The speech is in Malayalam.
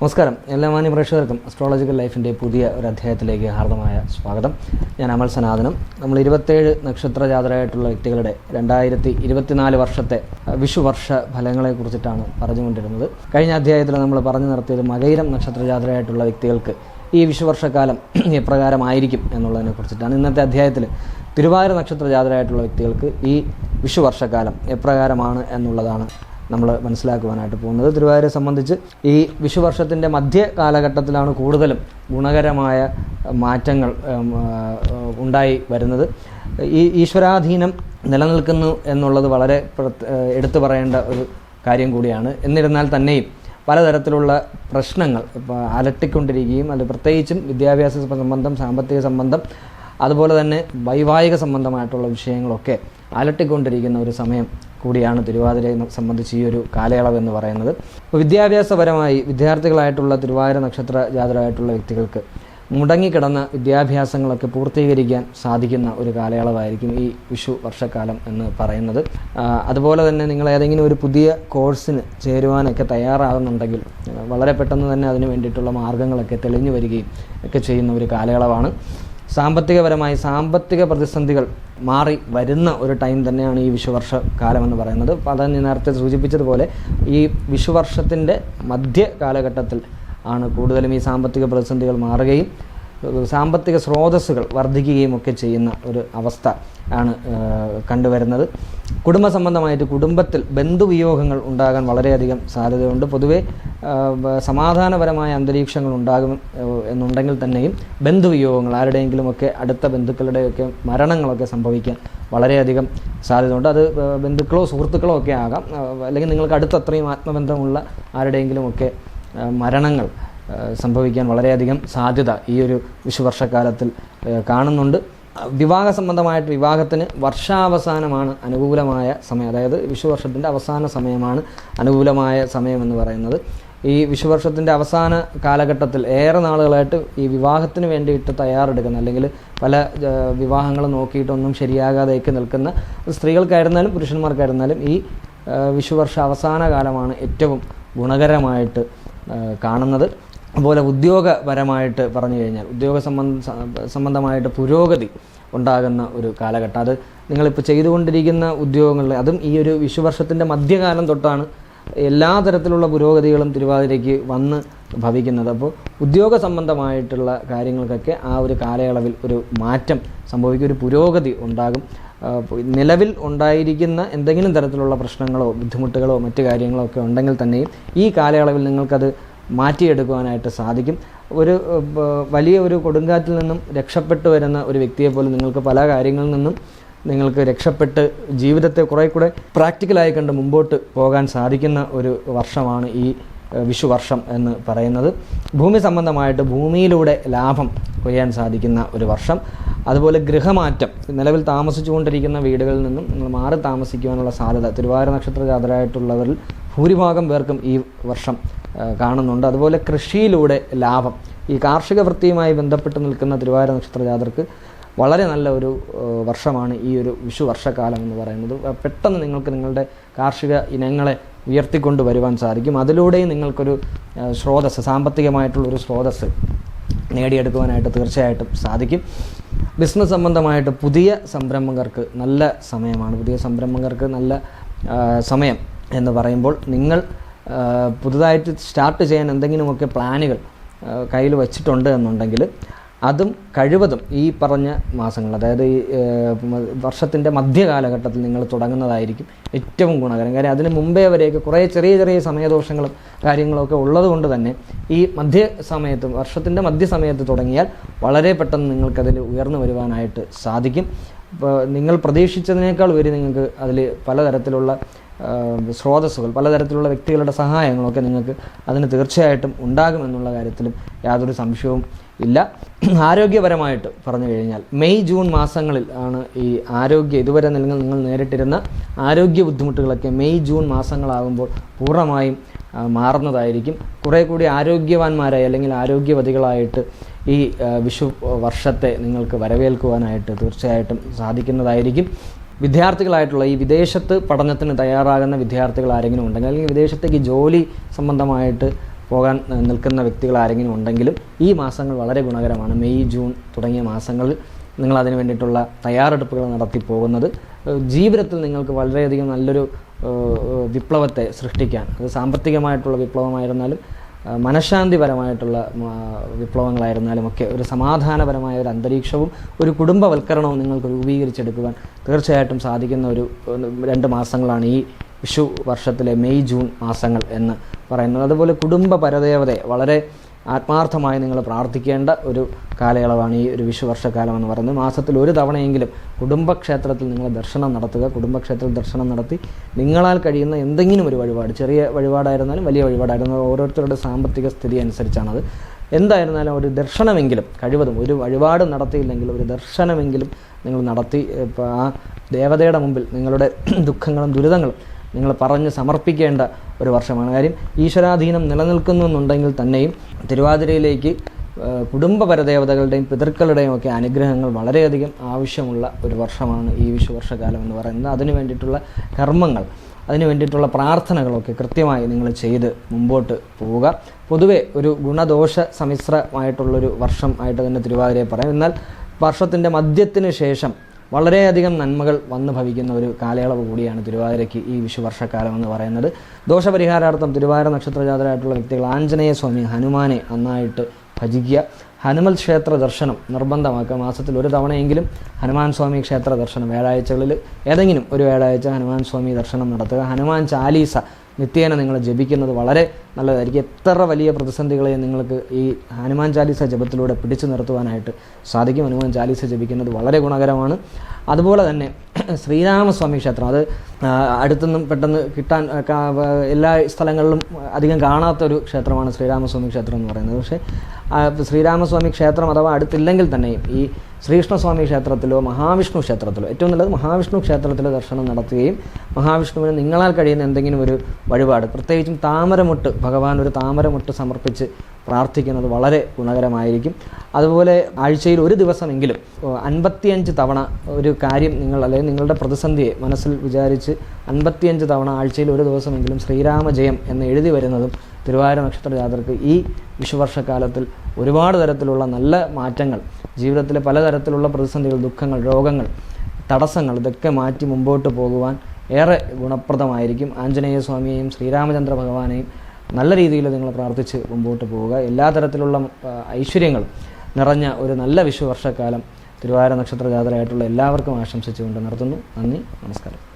നമസ്കാരം. എല്ലാ മാന്യ പ്രേക്ഷകർക്കും അസ്ട്രോളജിക്കൽ ലൈഫിന്റെ പുതിയ ഒരു അധ്യായത്തിലേക്ക് ഹാർദമായ സ്വാഗതം. ഞാൻ അമൽ സനാതനം. നമ്മൾ ഇരുപത്തേഴ് നക്ഷത്ര ജാതരായിട്ടുള്ള വ്യക്തികളുടെ രണ്ടായിരത്തി ഇരുപത്തിനാല് വർഷത്തെ വിഷുവർഷ ഫലങ്ങളെ കുറിച്ചിട്ടാണ് പറഞ്ഞുകൊണ്ടിരുന്നത്. കഴിഞ്ഞ അധ്യായത്തിൽ നമ്മൾ പറഞ്ഞു നിർത്തിയത് മകൈരം നക്ഷത്ര ജാതരായിട്ടുള്ള വ്യക്തികൾക്ക് ഈ വിഷുവർഷക്കാലം എപ്രകാരമായിരിക്കും എന്നുള്ളതിനെ കുറിച്ചിട്ടാണ് ഇന്നത്തെ അധ്യായത്തിൽ. തിരുവാതിര നക്ഷത്ര ജാതരായിട്ടുള്ള വ്യക്തികൾക്ക് ഈ വിഷുവർഷക്കാലം എപ്രകാരമാണ് എന്നുള്ളതാണ് നമ്മൾ മനസ്സിലാക്കുവാനായിട്ട് പോകുന്നത്. തിരുവാതിരെ സംബന്ധിച്ച് ഈ വിഷുവർഷത്തിന്റെ മധ്യ കാലഘട്ടത്തിലാണ് കൂടുതലും ഗുണകരമായ മാറ്റങ്ങൾ ഉണ്ടായി വരുന്നത്. ഈ ഈശ്വരാധീനം നിലനിൽക്കുന്നു എന്നുള്ളത് വളരെ എടുത്തു പറയേണ്ട ഒരു കാര്യം കൂടിയാണ്. എന്നിരുന്നാൽ തന്നെയും പലതരത്തിലുള്ള പ്രശ്നങ്ങൾ ഇപ്പോൾ അലട്ടിക്കൊണ്ടിരിക്കുകയും അത് പ്രത്യേകിച്ചും വിദ്യാഭ്യാസ സംബന്ധം സാമ്പത്തിക സംബന്ധം അതുപോലെ തന്നെ വൈവാഹിക സംബന്ധമായിട്ടുള്ള വിഷയങ്ങളൊക്കെ അലട്ടിക്കൊണ്ടിരിക്കുന്ന ഒരു സമയം കൂടിയാണ് തിരുവാതിരയെ സംബന്ധിച്ച് ഈ ഒരു കാലയളവ് എന്ന് പറയുന്നത്. അപ്പോൾ വിദ്യാഭ്യാസപരമായി വിദ്യാർത്ഥികളായിട്ടുള്ള തിരുവാതിര നക്ഷത്ര ജാതരായിട്ടുള്ള വ്യക്തികൾക്ക് മുടങ്ങിക്കിടന്ന വിദ്യാഭ്യാസങ്ങളൊക്കെ പൂർത്തീകരിക്കാൻ സാധിക്കുന്ന ഒരു കാലയളവായിരിക്കും ഈ വിഷു വർഷക്കാലം എന്ന് പറയുന്നത്. അതുപോലെ തന്നെ നിങ്ങൾ ഏതെങ്കിലും ഒരു പുതിയ കോഴ്സിന് ചേരുവാനൊക്കെ തയ്യാറാകുന്നുണ്ടെങ്കിൽ വളരെ പെട്ടെന്ന് തന്നെ അതിന് വേണ്ടിയിട്ടുള്ള മാർഗങ്ങളൊക്കെ തെളിഞ്ഞു വരികയും ഒക്കെ ചെയ്യുന്ന ഒരു കാലയളവാണ്. സാമ്പത്തികപരമായി സാമ്പത്തിക പ്രതിസന്ധികൾ മാറി വരുന്ന ഒരു ടൈം തന്നെയാണ് ഈ വിഷുവർഷ കാലം എന്ന് പറയുന്നത്. അപ്പോൾ അത് നേരത്തെ സൂചിപ്പിച്ചതുപോലെ ഈ വിഷുവർഷത്തിന്റെ മധ്യ കാലഘട്ടത്തിൽ ആണ് കൂടുതലും ഈ സാമ്പത്തിക പ്രതിസന്ധികൾ മാറുകയും സാമ്പത്തിക സ്രോതസ്സുകൾ വർദ്ധിക്കുകയും ഒക്കെ ചെയ്യുന്ന ഒരു അവസ്ഥ ആണ് കണ്ടുവരുന്നത്. കുടുംബ സംബന്ധമായിട്ട് കുടുംബത്തിൽ ബന്ധുവിയോഗങ്ങൾ ഉണ്ടാകാൻ വളരെയധികം സാധ്യതയുണ്ട്. പൊതുവെ സമാധാനപരമായ അന്തരീക്ഷങ്ങൾ ഉണ്ടാകും എന്നുണ്ടെങ്കിൽ തന്നെയും ബന്ധുവിയോഗങ്ങൾ ആരുടെയെങ്കിലുമൊക്കെ അടുത്ത ബന്ധുക്കളുടെയൊക്കെ മരണങ്ങളൊക്കെ സംഭവിക്കാൻ വളരെയധികം സാധ്യതയുണ്ട്. അത് ബന്ധുക്കളോ സുഹൃത്തുക്കളോ ഒക്കെ ആകാം അല്ലെങ്കിൽ നിങ്ങൾക്ക് അടുത്ത് അത്രയും ആത്മബന്ധമുള്ള ആരുടെയെങ്കിലുമൊക്കെ മരണങ്ങൾ സംഭവിക്കാൻ വളരെയധികം സാധ്യത ഈ ഒരു വിഷുവർഷക്കാലത്തിൽ കാണുന്നുണ്ട്. വിവാഹ സംബന്ധമായിട്ട് വിവാഹത്തിന് വർഷാവസാനമാണ് അനുകൂലമായ സമയം. അതായത് വിഷുവർഷത്തിന്റെ അവസാന സമയമാണ് അനുകൂലമായ സമയമെന്ന് പറയുന്നത്. ഈ വിഷുവർഷത്തിന്റെ അവസാന കാലഘട്ടത്തിൽ ഏറെ നാളുകളായിട്ട് ഈ വിവാഹത്തിന് വേണ്ടിയിട്ട് തയ്യാറെടുക്കുന്ന അല്ലെങ്കിൽ പല വിവാഹങ്ങൾ നോക്കിയിട്ടൊന്നും ശരിയാകാതെയൊക്കെ നിൽക്കുന്ന സ്ത്രീകൾക്കായിരുന്നാലും പുരുഷന്മാർക്കായിരുന്നാലും ഈ വിഷുവർഷ അവസാന കാലമാണ് ഏറ്റവും ഗുണകരമായിട്ട് കാണുന്നത്. അതുപോലെ ഉദ്യോഗപരമായിട്ട് പറഞ്ഞു കഴിഞ്ഞാൽ ഉദ്യോഗ സംബന്ധ സംബന്ധമായിട്ട് പുരോഗതി ഉണ്ടാകുന്ന ഒരു കാലഘട്ടം. അത് നിങ്ങളിപ്പോൾ ചെയ്തുകൊണ്ടിരിക്കുന്ന ഉദ്യോഗങ്ങളിൽ അതും ഈ ഒരു വിഷുവർഷത്തിന്റെ മധ്യകാലം തൊട്ടാണ് എല്ലാ തരത്തിലുള്ള പുരോഗതികളും തിരുവാതിരയ്ക്ക് വന്ന് ഭവിക്കുന്നത്. അപ്പോൾ ഉദ്യോഗ സംബന്ധമായിട്ടുള്ള കാര്യങ്ങൾക്കൊക്കെ ആ ഒരു കാലയളവിൽ ഒരു മാറ്റം സംഭവിക്കും ഒരു പുരോഗതി ഉണ്ടാകും. നിലവിൽ ഉണ്ടായിരിക്കുന്ന എന്തെങ്കിലും തരത്തിലുള്ള പ്രശ്നങ്ങളോ ബുദ്ധിമുട്ടുകളോ മറ്റു കാര്യങ്ങളോ ഒക്കെ ഉണ്ടെങ്കിൽ തന്നെയും ഈ കാലയളവിൽ നിങ്ങൾക്കത് മാറ്റിയെടുക്കുവാനായിട്ട് സാധിക്കും. ഒരു വലിയ ഒരു കൊടുങ്കാറ്റിൽ നിന്നും രക്ഷപ്പെട്ടു വരുന്ന ഒരു വ്യക്തിയെ നിങ്ങൾക്ക് പല കാര്യങ്ങളിൽ നിന്നും നിങ്ങൾക്ക് രക്ഷപ്പെട്ട് ജീവിതത്തെ കുറേ കൂടെ പ്രാക്ടിക്കലായി കണ്ട് മുമ്പോട്ട് പോകാൻ സാധിക്കുന്ന ഒരു വർഷമാണ് ഈ വിഷു വിഷുവർഷം എന്ന് പറയുന്നത്. ഭൂമി സംബന്ധമായിട്ട് ഭൂമിയിലൂടെ ലാഭം കൊയ്യാൻ സാധിക്കുന്ന ഒരു വർഷം. അതുപോലെ ഗൃഹമാറ്റം. നിലവിൽ താമസിച്ചുകൊണ്ടിരിക്കുന്ന വീടുകളിൽ നിന്നും നിങ്ങൾ മാറി താമസിക്കുവാനുള്ള സാധ്യത തിരുവാതിര നക്ഷത്ര ജാതരായിട്ടുള്ളവരിൽ ഭൂരിഭാഗം പേർക്കും ഈ വർഷം കാണുന്നുണ്ട്. അതുപോലെ കൃഷിയിലൂടെ ലാഭം. ഈ കാർഷിക വൃത്തിയുമായി ബന്ധപ്പെട്ട് നിൽക്കുന്ന തിരുവാതിര നക്ഷത്ര ജാതർക്ക് വളരെ നല്ല ഒരു വർഷമാണ് ഈ ഒരു വിഷു വർഷക്കാലം എന്ന് പറയുന്നത്. പെട്ടെന്ന് നിങ്ങൾക്ക് നിങ്ങളുടെ കാർഷിക ഇനങ്ങളെ ഉയർത്തിക്കൊണ്ട് വരുവാൻ സാധിക്കും. അതിലൂടെയും നിങ്ങൾക്കൊരു സ്രോതസ് സാമ്പത്തികമായിട്ടുള്ള സാമ്പത്തികമായിട്ടുള്ളൊരു സ്രോതസ് നേടിയെടുക്കുവാനായിട്ട് തീർച്ചയായിട്ടും സാധിക്കും. ബിസിനസ് സംബന്ധമായിട്ട് പുതിയ സംരംഭകർക്ക് നല്ല സമയമാണ്. പുതിയ സംരംഭകർക്ക് നല്ല സമയം എന്ന് പറയുമ്പോൾ നിങ്ങൾ പുതുതായിട്ട് സ്റ്റാർട്ട് ചെയ്യാൻ എന്തെങ്കിലുമൊക്കെ പ്ലാനുകൾ കയ്യിൽ വച്ചിട്ടുണ്ട് എന്നുണ്ടെങ്കിൽ അതും കഴിവതും ഈ പറഞ്ഞ മാസങ്ങൾ അതായത് ഈ വർഷത്തിന്റെ മധ്യകാലഘട്ടത്തിൽ നിങ്ങൾ തുടങ്ങുന്നതായിരിക്കും ഏറ്റവും ഗുണകരം. കാര്യം അതിന് മുമ്പേ വരെയൊക്കെ കുറേ ചെറിയ ചെറിയ സമയദോഷങ്ങളും കാര്യങ്ങളൊക്കെ ഉള്ളതുകൊണ്ട് തന്നെ ഈ മധ്യ സമയത്ത് വർഷത്തിന്റെ മധ്യസമയത്ത് തുടങ്ങിയാൽ വളരെ പെട്ടെന്ന് നിങ്ങൾക്കതിൽ ഉയർന്നു വരുവാനായിട്ട് സാധിക്കും. നിങ്ങൾ പ്രതീക്ഷിച്ചതിനേക്കാൾ ഉപരി നിങ്ങൾക്ക് അതിൽ പലതരത്തിലുള്ള സ്രോതസ്സുകൾ പലതരത്തിലുള്ള വ്യക്തികളുടെ സഹായങ്ങളൊക്കെ നിങ്ങൾക്ക് അതിന് തീർച്ചയായിട്ടും ഉണ്ടാകുമെന്നുള്ള കാര്യത്തിലും യാതൊരു സംശയവും ഇല്ല. ആരോഗ്യപരമായിട്ട് പറഞ്ഞു കഴിഞ്ഞാൽ മെയ് ജൂൺ മാസങ്ങളിൽ ആണ് ഈ ആരോഗ്യ ഇതുവരെ നിങ്ങൾ നിങ്ങൾ നേരിട്ടിരുന്ന ആരോഗ്യ ബുദ്ധിമുട്ടുകളൊക്കെ മെയ് ജൂൺ മാസങ്ങളാകുമ്പോൾ പൂർണമായും മാറുന്നതായിരിക്കും. കുറേ കൂടി ആരോഗ്യവാന്മാരായി അല്ലെങ്കിൽ ആരോഗ്യവതികളായിട്ട് ഈ വിഷു വർഷത്തെ നിങ്ങൾക്ക് വരവേൽക്കുവാനായിട്ട് തീർച്ചയായിട്ടും സാധിക്കുന്നതായിരിക്കും. വിദ്യാർത്ഥികളായിട്ടുള്ള ഈ വിദേശത്ത് പഠനത്തിന് തയ്യാറാകുന്ന വിദ്യാർത്ഥികൾ ആരെങ്കിലും ഉണ്ടെങ്കിൽ അല്ലെങ്കിൽ വിദേശത്തേക്ക് ജോലി സംബന്ധമായിട്ട് പോകാൻ നിൽക്കുന്ന വ്യക്തികൾ ആരെങ്കിലും ഉണ്ടെങ്കിലും ഈ മാസങ്ങൾ വളരെ ഗുണകരമാണ്. മെയ് ജൂൺ തുടങ്ങിയ മാസങ്ങളിൽ നിങ്ങൾ അതിന് വേണ്ടിയിട്ടുള്ള തയ്യാറെടുപ്പുകൾ നടത്തി പോകുന്നത്. ജീവിതത്തിൽ നിങ്ങൾക്ക് വളരെയധികം നല്ലൊരു വിപ്ലവത്തെ സൃഷ്ടിക്കാൻ അത് സാമ്പത്തികമായിട്ടുള്ള വിപ്ലവമായിരുന്നാലും മനഃശാന്തിപരമായിട്ടുള്ള വിപ്ലവങ്ങളായിരുന്നാലും ഒക്കെ ഒരു സമാധാനപരമായ ഒരു അന്തരീക്ഷവും ഒരു കുടുംബവൽക്കരണവും നിങ്ങൾക്ക് രൂപീകരിച്ചെടുക്കുവാൻ തീർച്ചയായിട്ടും സാധിക്കുന്ന ഒരു രണ്ട് മാസങ്ങളാണ് ഈ വിഷു വർഷത്തിലെ മെയ് ജൂൺ മാസങ്ങൾ എന്ന് പറയുന്നത്. അതുപോലെ കുടുംബ പരദേവതയെ വളരെ ആത്മാർത്ഥമായി നിങ്ങൾ പ്രാർത്ഥിക്കേണ്ട ഒരു കാലയളവാണ് ഈ ഒരു വിഷുവർഷക്കാലം എന്ന് പറയുന്നത്. മാസത്തിൽ ഒരു തവണയെങ്കിലും കുടുംബക്ഷേത്രത്തിൽ നിങ്ങൾ ദർശനം നടത്തുക കുടുംബക്ഷേത്രത്തിൽ ദർശനം നടത്തി നിങ്ങളാൽ കഴിയുന്ന എന്തെങ്കിലും ഒരു വഴിപാട് ചെറിയ വഴിപാടായിരുന്നാലും വലിയ വഴിപാടായിരുന്നാലും ഓരോരുത്തരുടെ സാമ്പത്തിക സ്ഥിതി അനുസരിച്ചാണത്. എന്തായിരുന്നാലും ഒരു ദർശനമെങ്കിലും കഴിവതും ഒരു വഴിപാട് നടത്തിയില്ലെങ്കിൽ ഒരു ദർശനമെങ്കിലും നിങ്ങൾ നടത്തി ആ ദേവതയുടെ മുമ്പിൽ നിങ്ങളുടെ ദുഃഖങ്ങളും ദുരിതങ്ങളും നിങ്ങൾ പറഞ്ഞ് സമർപ്പിക്കേണ്ട ഒരു വർഷമാണ്. കാര്യം ഈശ്വരാധീനം നിലനിൽക്കുന്നു എന്നുണ്ടെങ്കിൽ തന്നെയും തിരുവാതിരയിലേക്ക് കുടുംബപരദേവതകളുടെയും കുടുംബ പരദേവതകളുടെയും പിതൃക്കളുടെയും ഒക്കെ അനുഗ്രഹങ്ങൾ വളരെയധികം ആവശ്യമുള്ള ഒരു വർഷമാണ് ഈ വിഷുവർഷകാലം എന്ന് പറയുന്നത്. അതിനു വേണ്ടിയിട്ടുള്ള കർമ്മങ്ങൾ അതിനു വേണ്ടിയിട്ടുള്ള പ്രാർത്ഥനകളൊക്കെ കൃത്യമായി നിങ്ങൾ ചെയ്ത് മുമ്പോട്ട് പോവുക. പൊതുവെ ഒരു ഗുണദോഷ സമ്മിശ്രമായിട്ടുള്ളൊരു വർഷം ആയിട്ട് തന്നെ തിരുവാതിരയെ പറയാം. എന്നാൽ വർഷത്തിന്റെ മധ്യത്തിന് ശേഷം വളരെയധികം നന്മകൾ വന്നു ഭവിക്കുന്ന ഒരു കാലയളവ് കൂടിയാണ് തിരുവാതിരയ്ക്ക് ഈ വിഷുവർഷക്കാലം എന്ന് പറയുന്നത്. ദോഷപരിഹാരാർത്ഥം തിരുവാതിര നക്ഷത്രജാതരായിട്ടുള്ള വ്യക്തികൾ ആഞ്ജനേയ സ്വാമി ഹനുമാനെ നന്നായിട്ട് ഭജിക്കുക. ഹനുമൽ ക്ഷേത്ര ദർശനം നിർബന്ധമാക്കുക. മാസത്തിൽ ഒരു തവണയെങ്കിലും ഹനുമാൻ സ്വാമി ക്ഷേത്ര ദർശനം വ്യാഴാഴ്ചകളിൽ ഏതെങ്കിലും ഒരു വ്യാഴാഴ്ച ഹനുമാൻ സ്വാമി ദർശനം നടത്തുക. ഹനുമാൻ ചാലീസ നിത്യേന നിങ്ങൾ ജപിക്കുന്നത് വളരെ നല്ലതായിരിക്കും. എത്ര വലിയ പ്രതിസന്ധികളെ നിങ്ങൾക്ക് ഈ ഹനുമാൻ ചാലീസ ജപത്തിലൂടെ പിടിച്ചു നിർത്തുവാനായിട്ട് സാധിക്കും. ഹനുമാൻ ചാലീസ ജപിക്കുന്നത് വളരെ ഗുണകരമാണ്. അതുപോലെ തന്നെ ശ്രീരാമസ്വാമി ക്ഷേത്രം അത് അടുത്തൊന്നും പെട്ടെന്ന് കിട്ടാൻ എല്ലാ സ്ഥലങ്ങളിലും അധികം കാണാത്തൊരു ക്ഷേത്രമാണ് ശ്രീരാമസ്വാമി ക്ഷേത്രം എന്ന് പറയുന്നത്. പക്ഷേ ശ്രീരാമസ്വാമി ക്ഷേത്രം അഥവാ അടുത്തില്ലെങ്കിൽ തന്നെയും ഈ ശ്രീകൃഷ്ണസ്വാമി ക്ഷേത്രത്തിലോ മഹാവിഷ്ണു ക്ഷേത്രത്തിലോ ഏറ്റവും നല്ലത് മഹാവിഷ്ണു ക്ഷേത്രത്തിലോ ദർശനം നടത്തുകയും മഹാവിഷ്ണുവിന് നിങ്ങളാൽ കഴിയുന്ന എന്തെങ്കിലും ഒരു വഴിപാട് പ്രത്യേകിച്ചും താമരമുട്ട് ഭഗവാൻ ഒരു താമരമുട്ട് സമർപ്പിച്ച് പ്രാർത്ഥിക്കുന്നത് വളരെ ഗുണകരമായിരിക്കും. അതുപോലെ ആഴ്ചയിൽ ഒരു ദിവസമെങ്കിലും അൻപത്തിയഞ്ച് തവണ ഒരു കാര്യം നിങ്ങൾ അല്ലെങ്കിൽ നിങ്ങളുടെ പ്രതിസന്ധിയെ മനസ്സിൽ വിചാരിച്ച് അൻപത്തിയഞ്ച് തവണ ആഴ്ചയിൽ ഒരു ദിവസമെങ്കിലും ശ്രീരാമജയം എന്ന് എഴുതി വരുന്നതും തിരുവാര നക്ഷത്ര ജാതർക്ക് ഈ വിഷുവർഷക്കാലത്തിൽ ഒരുപാട് തരത്തിലുള്ള നല്ല മാറ്റങ്ങൾ ജീവിതത്തിലെ പലതരത്തിലുള്ള പ്രതിസന്ധികൾ ദുഃഖങ്ങൾ രോഗങ്ങൾ തടസ്സങ്ങൾ ഇതൊക്കെ മാറ്റി മുമ്പോട്ട് പോകുവാൻ ഏറെ ഗുണപ്രദമായിരിക്കും. ആഞ്ജനേയ സ്വാമിയെയും ശ്രീരാമചന്ദ്ര ഭഗവാനെയും നല്ല രീതിയിൽ നിങ്ങൾ പ്രാർത്ഥിച്ച് മുമ്പോട്ട് പോവുക. എല്ലാ തരത്തിലുള്ള ഐശ്വര്യങ്ങൾ നിറഞ്ഞ ഒരു നല്ല വിശ്വവർഷക്കാലം തിരുവാര നക്ഷത്ര ജാതരായിട്ടുള്ള എല്ലാവർക്കും ആശംസിച്ചുകൊണ്ട് നിർത്തുന്നു. നന്ദി നമസ്കാരം.